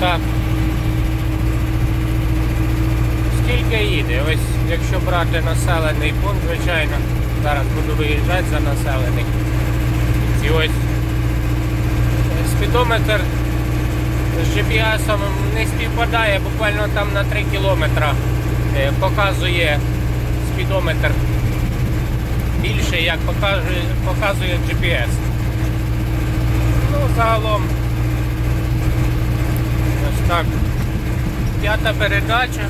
так. Скільки їде? Ось якщо брати населений пункт, звичайно, зараз буду виїжджати за населений. І ось е, спідометр з GPS не співпадає, буквально там на 3 кілометра е, показує спідометр більше, як показує, GPS. Ну, загалом так. П'ята передача.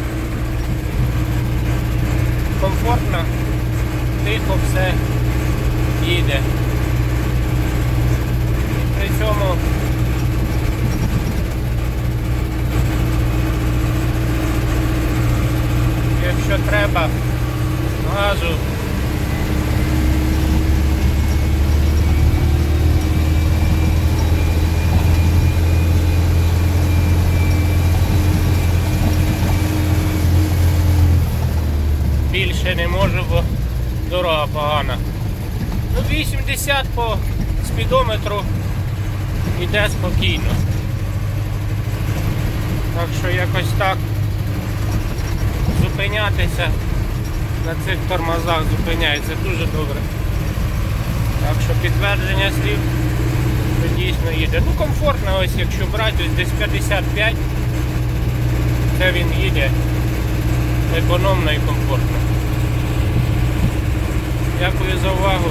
Комфортно, тихо все їде. І при цьому якщо треба, газу. Більше не можу, бо дорога погана. Ну 80 по спідометру йде спокійно. Так що якось так зупинятися на цих тормозах зупиняється дуже добре. Так що підтвердження слів що дійсно їде. Ну комфортно, ось якщо брати, ось десь 55, це він їде економно і комфортно. Дякую за увагу.